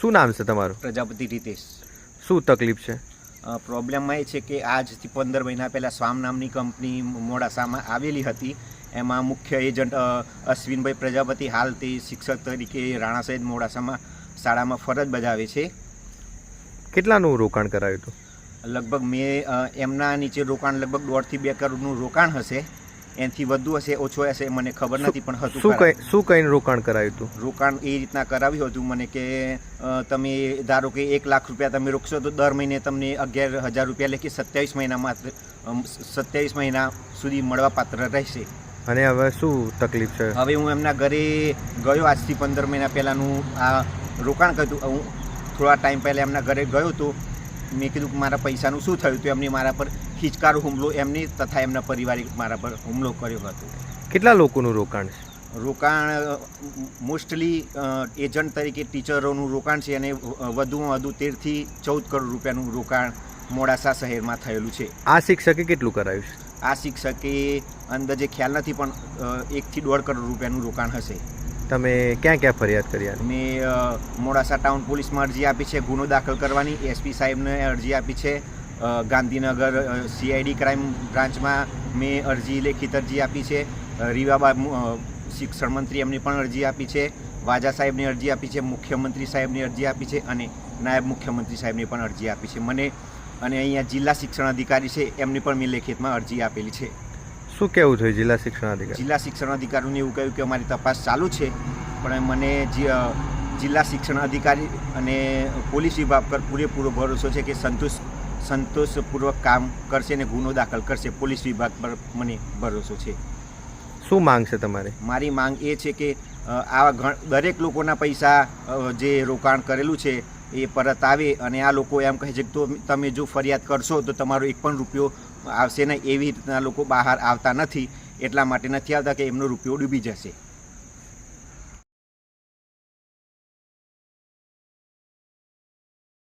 શું નામ છે તમારું? પ્રજાપતિ રીતેશ. શું તકલીફ છે? પ્રોબ્લેમમાં એ છે કે આજથી પંદર મહિના પહેલાં સ્વામ નામની કંપની મોડાસામાં આવેલી હતી. એમાં મુખ્ય એજન્ટ અશ્વિનભાઈ પ્રજાપતિ હાલ તે શિક્ષક તરીકે રાણા સહિત મોડાસામાં શાળામાં ફરજ બજાવે છે. કેટલાનું રોકાણ કરાવ્યું હતું? લગભગ મેં એમના નીચે રોકાણ લગભગ દોઢથી બે કરોડનું રોકાણ હશે. એનાથી વધુ હશે ઓછો હશે મને ખબર નથી પણ હતું શું. કઈ શું કઈને રોકાણ કરાયું હતું? રોકાણ એ રીતના કરાવ્યું હતું મને કે તમે ધારો કે એક લાખ રૂપિયા તમે રોકશો તો દર મહિને તમને અગિયાર હજાર રૂપિયા લેખી સત્યાવીસ મહિના માત્ર સત્યાવીસ મહિના સુધી મળવા પાત્ર રહેશે. અને હવે શું તકલીફ છે? હવે હું એમના ઘરે ગયો આજથી પંદર મહિના પહેલાંનું આ રોકાણ કર્યું. હું થોડા ટાઈમ પહેલાં એમના ઘરે ગયો હતો મેં કીધું કે મારા પૈસાનું શું થયું તો એમની મારા પર હિચકારો હુમલો એમની તથા એમના પરિવારે મારા પર હુમલો કર્યો હતો. કેટલા લોકોનું રોકાણ છે? રોકાણ મોસ્ટલી એજન્ટ તરીકે ટીચરોનું રોકાણ છે અને વધુમાં વધુ તેરથી ચૌદ કરોડ રૂપિયાનું રોકાણ મોડાસા શહેરમાં થયેલું છે. આ શિક્ષકે કેટલું કરાયું છે? આ શિક્ષકે અંદાજે ખ્યાલ નથી પણ એકથી દોઢ કરોડ રૂપિયાનું રોકાણ હશે. તમે ક્યાં ક્યાં ફરિયાદ કરી મેં મોડાસા ટાઉન પોલીસમાં અરજી આપી છે, ગુનો દાખલ કરવાની. એસપી સાહેબને અરજી આપી છે. ગાંધીનગર સીઆઈડી ક્રાઇમ બ્રાન્ચમાં મેં અરજી, લેખિત અરજી આપી છે. રીવાબા શિક્ષણ મંત્રી એમની પણ અરજી આપી છે. વાજા સાહેબની અરજી આપી છે. મુખ્યમંત્રી સાહેબની અરજી આપી છે અને નાયબ મુખ્યમંત્રી સાહેબની પણ અરજી આપી છે. મને અને અહીંયા જિલ્લા શિક્ષણ અધિકારી છે, એમની પણ મેં લેખિતમાં અરજી આપેલી છે. શું કહેવું થયું જિલ્લા શિક્ષણ અધિકારી? જિલ્લા શિક્ષણ અધિકારીને એવું કહ્યું કે અમારી તપાસ ચાલુ છે પણ મને જિલ્લા શિક્ષણ અધિકારી અને પોલીસ વિભાગ પર પૂરેપૂરો ભરોસો છે કે સંતોષ સંતોષપૂર્વક કામ કરશે અને ગુનો દાખલ કરશે પોલીસ વિભાગ પર મને ભરોસો છે. શું માંગ છે તમારે? મારી માંગ એ છે કે આવા દરેક લોકોના પૈસા જે રોકાણ કરેલું છે, એ પરત આવે અને આ લોકો એમ કહે છે કે તો તમે જો ફરિયાદ કરશો તો તમારો એક પણ રૂપિયો આવશે નહીં. એવી રીતના લોકો બહાર આવતા નથી. એટલા માટે નથી આવતા કે એમનો રૂપિયો ડૂબી જશે.